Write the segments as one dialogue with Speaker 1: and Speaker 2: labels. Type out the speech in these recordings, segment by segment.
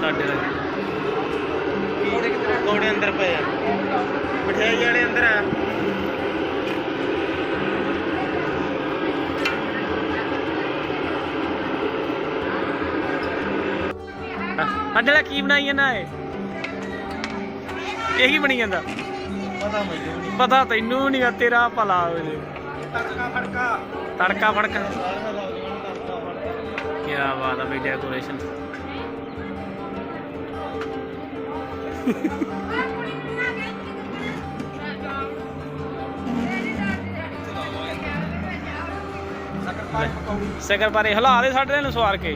Speaker 1: ਸਾਡੇ
Speaker 2: ਕੋੜੇ ਕਿੱਧਰ ਆ?
Speaker 1: ਕੋੜੇ ਅੰਦਰ ਪਏ ਆ। ਮਠਿਆਈ ਵਾਲੇ ਅੰਦਰ ਆ। ਸਾਡੇ ਨਾਲ ਕੀ ਬਣਾਈ ਜਾਂਦਾ ਏ ਇਹੀ ਬਣੀ ਜਾਂਦਾ।
Speaker 2: ਪਤਾ ਮੈਨੂੰ ਨਹੀਂ।
Speaker 1: ਪਤਾ ਤੈਨੂੰ ਨਹੀਂ ਤੇਰਾ ਭਲਾ ਹੋ ਜੇ
Speaker 2: ਤੜਕਾ ਫੜਕਾ।
Speaker 1: ਤੜਕਾ ਫੜਕਾ। ਕੀ ਬਾਤ ਆ ਬਈ ਡੈਕੋਰੇਸ਼ਨ
Speaker 2: ਸ਼ੱਕਰ ਪਾਈ
Speaker 1: ਸਿਕਰ ਪਾਰੇ, ਹਲਾ ਦੇ ਸਾਡੇ ਨੂੰ ਸਵਾਰ ਕੇ।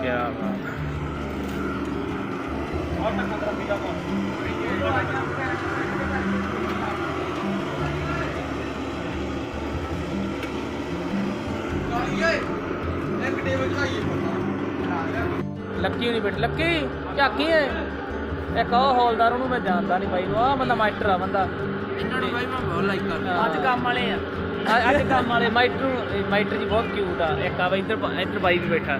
Speaker 1: ਕੀ ਬਾਤ
Speaker 2: ਇੱਕ ਟੇਬਲ ਚਾਹੀਏ
Speaker 1: ਲੱਕੀ ਨਹੀਂ ਬੈਠ ਲੱਕੀ ਝਾਕੀ ਹੈ ਇੱਕ ਉਹ ਹੌਲਦਾਰ ਉਹਨੂੰ ਮੈਂ ਜਾਣਦਾ ਨਹੀਂ ਬਾਈ ਉਹ ਆਹ ਬੰਦਾ ਮਾਸਟਰ ਆ ਬੰਦਾ।
Speaker 2: ਇਹਨਾਂ ਨੂੰ ਬਾਈ ਮੈਂ ਬਹੁਤ ਲਾਈਕ ਕਰਦਾ।
Speaker 1: ਅੱਜ ਕੰਮ ਵਾਲੇ ਆ। ਅੱਜ ਕੰਮ ਵਾਲੇ ਮਾਈਟਰ ਮਾਈਟਰ ਜੀ ਬਹੁਤ ਕਿਊਟ ਆ। ਇੱਕ ਆ ਬਾਈ ਇੱਧਰ ਇੱਧਰ ਬਾਈ ਵੀ ਬੈਠਾ।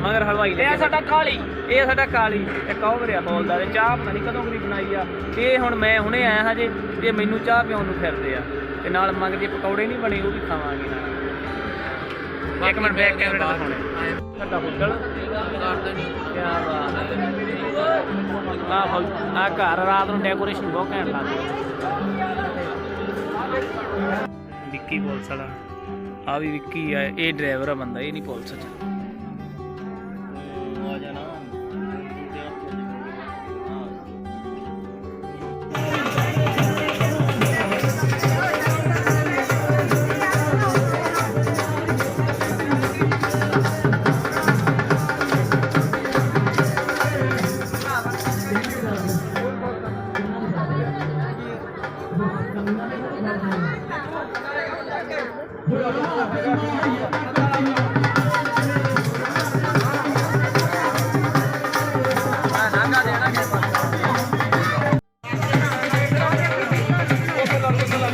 Speaker 1: ਮਗਰ ਹਲਵਾਈ ਇਹ ਸਾਡਾ ਕਾਲੀ। ਇਹ ਸਾਡਾ ਕਾਲੀ। ਇੱਕ ਉਹ ਮੇਰਾ ਹੌਲਦਾਰ ਚਾਹ ਪਤਾ ਨਹੀਂ ਕਦੋਂ ਬਣਾਈ ਆ। ਇਹ ਹੁਣ ਮੈਂ ਹੁਣੇ ਆਇਆ ਹਜੇ ਤੇ ਮੈਨੂੰ ਚਾਹ ਪਿਉਣ ਨੂੰ ਫਿਰਦੇ ਆ। ਤੇ ਨਾਲ ਮੰਗ ਜੇ ਪਕੌੜੇ ਨਹੀਂ ਬਣੇ ਉਹ ਵੀ ਖਾਵਾਂਗੇ। ਨਾਲ ਇੱਕ ਮਿੰਟ ਬੈਕ ਕੈਮਰਾ ਦਿਖਾਉਣੇ। ਸਾਡਾ ਹੋਟਲ ਆ ਆ ਘਰ ਰਾਤ ਨੂੰ ਡੈਕੋਰੇਸ਼ਨ ਬਹੁਤ ਘੈਂਟ ਲੱਗਦੀ। ਵਿੱਕੀ ਪੁਲਿਸ ਵਾਲਾ। ਆ ਵੀ ਵਿੱਕੀ ਆ ਇਹ ਡਰਾਈਵਰ ਆ ਬੰਦਾ ਇਹ ਨਹੀਂ ਪੁਲਿਸ ਚ।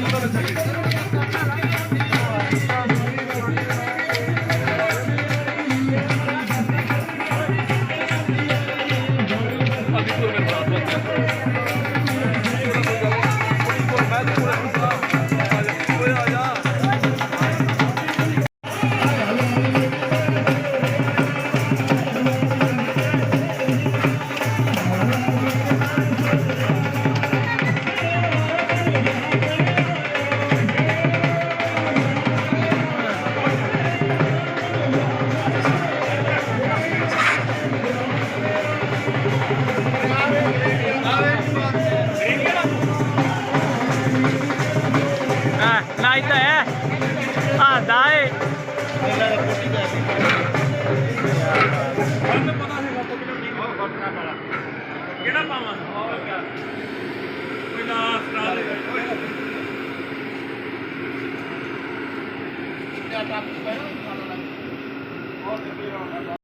Speaker 2: cantando de salida.
Speaker 1: ਆ। ਨਾਈ ਤਾਂ ਹੈ ਆ ਦਾਏ
Speaker 2: ਇਹਨਾਂ ਦਾ। ਕੋਟੀ ਦਾ
Speaker 1: ਕਿਹੜਾ ਪਾਵਾਂ ਕੋਈ ਨਾ ਸਟਾਰ
Speaker 2: ਬਹੁਤ